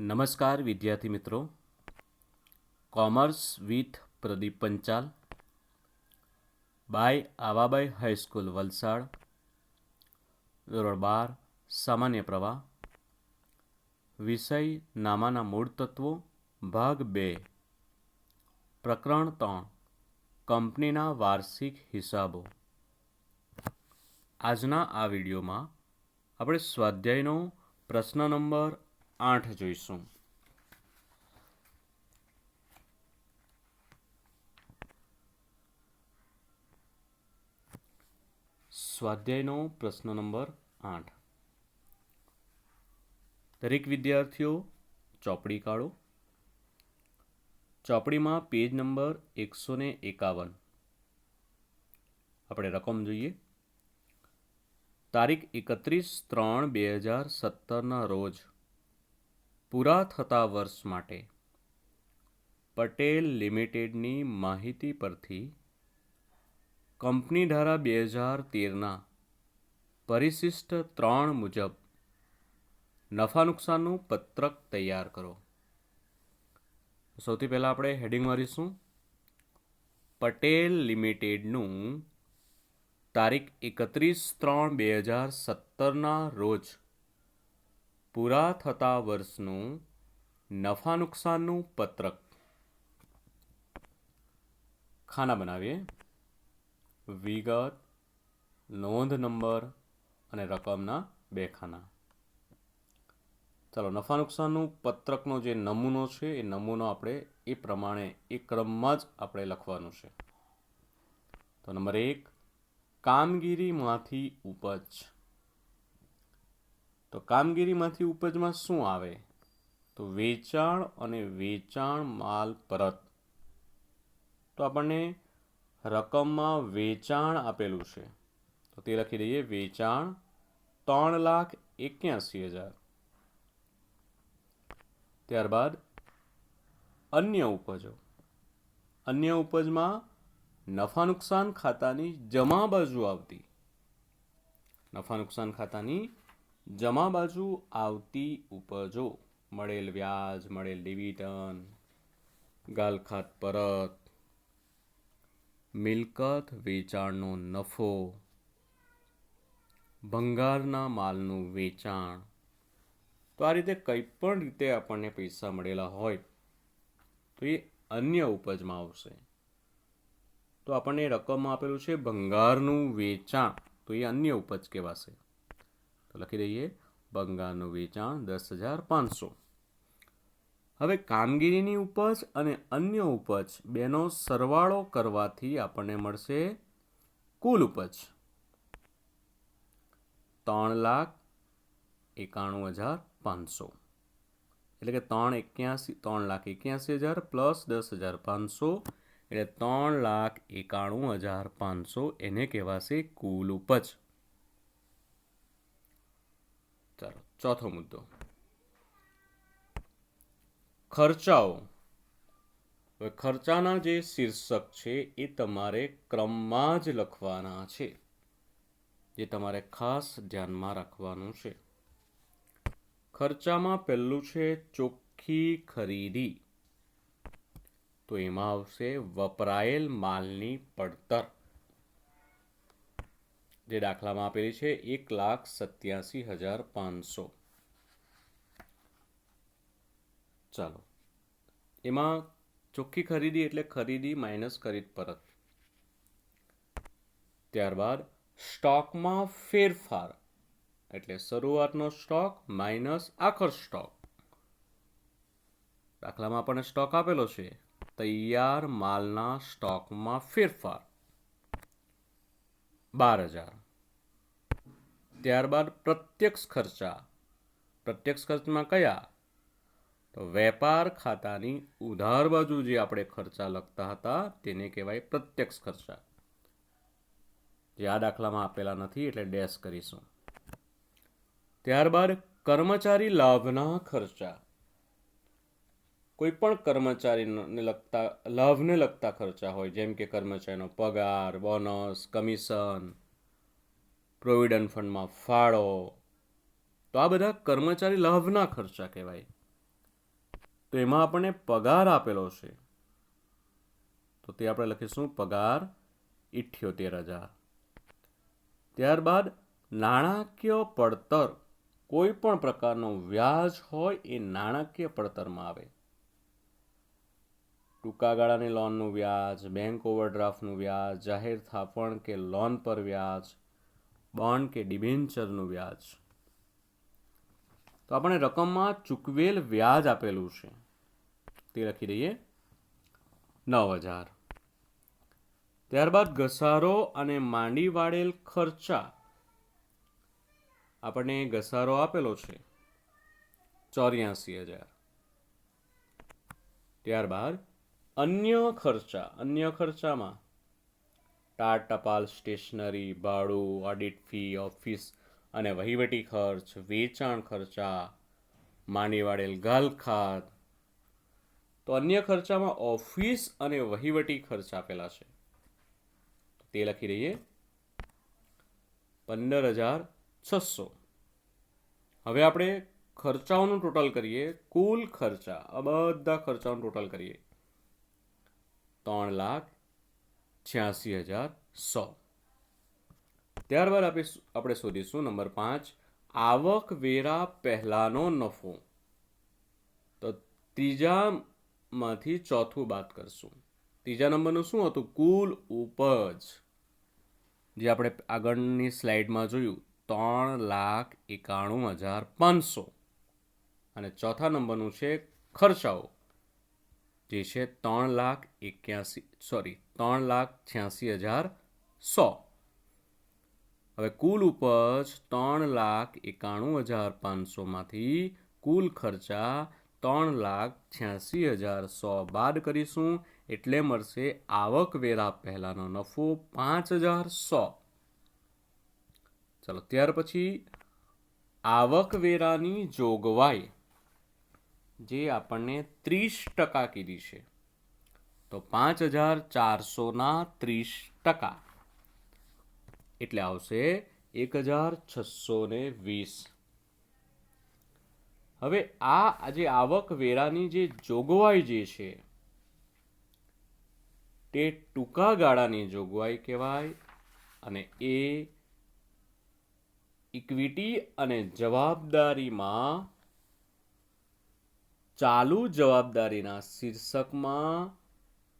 નમસ્કાર વિદ્યાર્થી મિત્રો. Commerce with Pradeep Panchal. By Awabai high school Valsad. ધોરણ બાર, સામાન્ય પ્રવાહ. વિષય નામાના મૂળ તત્વો, ભાગ બે. પ્રકરણ ત્રણ, કંપનીના વાર્ષિક હિસાબો. આજના આ વિડીયોમાં આપણે સ્વાધ્યાયનો પ્રશ્ન નંબર આઠ જોઈશું. સ્વાધ્યાયનો પ્રશ્ન નંબર આઠ. દરેક વિદ્યાર્થીઓ ચોપડી કાઢો. ચોપડીમાં પેજ નંબર એકસો ને એકાવન. આપણે રકમ જોઈએ. તારીખ એકત્રીસ ત્રણ બે હજાર સત્તરના રોજ પૂરા થતા વર્ષ માટે પટેલ લિમિટેડની માહિતી પરથી કંપની ધારા બે હજાર તેરના પરિશિષ્ટ ત્રણ મુજબ નફા નુકસાનનું પત્રક તૈયાર કરો. સૌથી પહેલાં આપણે હેડિંગ મારીશું પટેલ લિમિટેડનું તારીખ એકત્રીસ ત્રણ બે હજાર સત્તરના રોજ પૂરા થતા વર્ષનું નફા નુકસાનનું પત્રક. ખાના બનાવીએ. વિગત, નોંધ નંબર અને રકમના બે ખાના. ચાલો, નફા નુકસાનનું પત્રકનો જે નમૂનો છે, એ નમૂનો આપણે એ પ્રમાણે, એ ક્રમમાં જ આપણે લખવાનું છે. તો નંબર એક, કામગીરીમાંથી ઉપજ. તો કામગીરીમાંથી ઉપજમાં શું આવે? તો વેચાણ અને વેચાણ માલ પરત. તો આપણને રકમમાં વેચાણ આપેલું છે. તો તે લખી દઈએ, વેચાણ ત્રણ લાખ એક્યાસી હજાર. ત્યારબાદ અન્ય ઉપજો. અન્ય ઉપજમાં નફા નુકસાન ખાતાની જમા બાજુ આવતી. નફા નુકસાન ખાતાની જમા બાજુ આવતી ઉપજો મળેલ વ્યાજ, મળેલ ડિવિડન્ડ ગાલખાત પરત, મિલકત વેચાણનો નફો, ભંગારના માલનું વેચાણ, તો આ રીતે કંઈ પણ રીતે આપણને પૈસા મળેલા હોય, તો એ અન્ય ઉપજમાં આવશે. તો આપણને રકમમાં આપેલું છે ભંગારનું વેચાણ, તો એ અન્ય ઉપજ કહેવાશે. લખી દઈએ. બંગાળનું વેચાણ દસ હજાર પાંચસો. હવે કામગીરીની ઉપજ અને અન્ય ઉપજ બેનો સરવાળો કરવાથી આપણને મળશે કુલ ઉપજ. ત્રણ લાખ એકાણું હજાર પાંચસો. એટલે કે ત્રણ એક્યાસી, ત્રણ લાખ એક્યાસી હજાર પ્લસ દસ હજાર પાંચસો. એટલે ત્રણ લાખ એકાણું હજાર પાંચસો એને કહેવાશે કુલ ઉપજ. ચાલો ચોથો મુદ્દો. ખર્ચાઓ. હવે ખર્ચાના જે શીર્ષક છે એ તમારે ક્રમમાં જ લખવાના છે. જે તમારે ખાસ ધ્યાનમાં રાખવાનું છે. ખર્ચામાં પહેલું છે ચોખ્ખી ખરીદી. તો એમાં આવશે વપરાયેલ માલની પડતર. જે દાખલામાં આપેલી છે, એક લાખ સત્યાસી હજાર પાંચસો. ચાલો. એમાં ચોખ્ખી ખરીદી એટલે ખરીદી માઇનસ ખરીદ પરત. ત્યારબાદ સ્ટોકમાં ફેરફાર એટલે શરૂઆતનો સ્ટોક માઇનસ આખર સ્ટોક. દાખલામાં આપણને સ્ટોક આપેલો છે, તૈયાર માલના સ્ટોકમાં ફેરફાર. બાર હજાર. ત્યારબાદ પ્રત્યક્ષ ખર્ચા. પ્રત્યક્ષ ખર્ચમાં કયા? તો વેપાર ખાતાની ઉધાર બાજુ જે આપણે ખર્ચા લખતા હતા તેને કહેવાય પ્રત્યક્ષ ખર્ચા. જે આ દાખલામાં આપેલા નથી એટલે ડેશ કરીશું. ત્યારબાદ કર્મચારી લાભના ખર્ચા. કોઈ પણ કર્મચારીને લગતા, લાભને લગતા ખર્ચા હોય, જેમ કે કર્મચારીનો પગાર, બોનસ, કમિશન, પ્રોવિડન્ટ ફંડમાં ફાળો, તો આ બધા કર્મચારી લાભના ખર્ચા કહેવાય. તો એમાં આપણને પગાર આપેલો છે. તો તે આપણે લખીશું પગાર ઇઠ્યોતેર હજાર. ત્યારબાદ નાણાકીય પડતર કોઈ પણ પ્રકારનો વ્યાજ હોય એ નાણાકીય પડતરમાં આવે. ટૂંકા ગાળાની લોનનું વ્યાજ બેંક ઓવરડ્રાફ્ટનું વ્યાજ, જાહેર થાપણ કે લોન પર વ્યાજ બોન્ડ કે ડિબેન્ચરનું વ્યાજ. તો આપણે રકમમાં ચૂકવેલ વ્યાજ આપેલું છે. તે લખી દઈએ. નવ હજાર. ત્યારબાદ ઘસારો અને માંડી વાળેલ ખર્ચા. આપણને ઘસારો આપેલો છે. ચોર્યાસી હજાર. ત્યારબાદ અન્ય ખર્ચા, અન્ય ખર્ચામાં ટાટ ટપાલ, સ્ટેશનરી, ભાડું ઓડિટ ફી ઓફિસ અને વહીવટી ખર્ચ, વેચાણ ખર્ચા માંડી વાળેલ ગાલખાત તો અન્ય ખર્ચામાં ઓફિસ અને વહીવટી ખર્ચ આપેલા છે. તે લખી દઈએ. પંદર હજાર છસો. હવે આપણે ખર્ચાઓનું ટોટલ કરીએ. કુલ ખર્ચા, આ બધા ખર્ચાઓનું ટોટલ કરીએ. ત્રણ લાખ છ્યાસી હજાર સો. ત્યારબાદ આપણે શોધીશું નંબર પાંચ, આવક વેરા પહેલાનો નફો. તો ત્રીજામાંથી ચોથું બાદ કરશું. ત્રીજા નંબરનું શું હતું? કુલ ઉપજ. જે આપણે આગળની સ્લાઇડમાં જોયું, ત્રણ લાખ એકાણું હજાર પાંચસો. અને ચોથા નંબરનું છે ખર્ચાઓ. જે છે ત્રણ લાખ એક્યાસી સોરી ત્રણ લાખ છ્યાસી હજાર સો. હવે કુલ ઉપજ ત્રણ લાખ એકાણું હજાર પાંચસોમાંથી કુલ ખર્ચા ત્રણ લાખ છ્યાસી હજાર સો બાદ કરીશું એટલે મળશે આવકવેરા પહેલાંનો નફો પાંચ હજાર સો. ચલો, ત્યાર પછી આવકવેરાની જોગવાઈ. જે આપણને ત્રીસ ટકા કીધી છે. તો પાંચ હજાર ચારસોના ત્રીસ ટકા. એટલે આવશે એક હજાર છસો ને વીસ. હવે આ જે આવકવેરાની જે જોગવાઈ જે છે, તે ટૂંકા ગાળાની જોગવાઈ કહેવાય અને એ ઇક્વિટી અને જવાબદારીમાં ચાલુ જવાબદારીના શીર્ષકમાં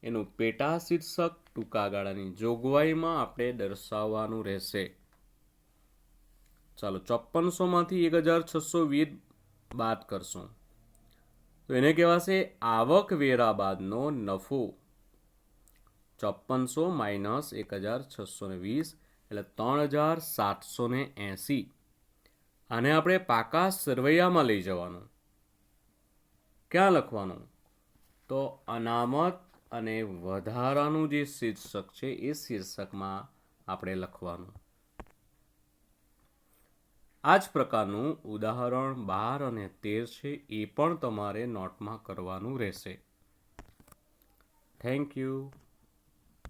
એનું પેટા શીર્ષક ટૂંકા ગાળાની જોગવાઈમાં આપણે દર્શાવવાનું રહેશે. ચાલો ચોપનસોમાંથી એક હજાર છસો વીસ બાદ કરશું. તો એને કહેવાશે આવકવેરા બાદનો નફો. ચોપ્પનસો માઇનસ એક હજાર છસો ને વીસ એટલે ત્રણ હજાર સાતસો ને એંસી. આને આપણે પાકા સરવૈયામાં લઈ જવાનું. ક્યાં લખવાનું? તો અનામત અને વધારાનું જે શીર્ષક છે, એ શીર્ષકમાં આપણે લખવાનું. આ જ પ્રકારનું ઉદાહરણ બાર અને તેર છે, એ પણ તમારે નોટમાં કરવાનું રહેશે. Thank you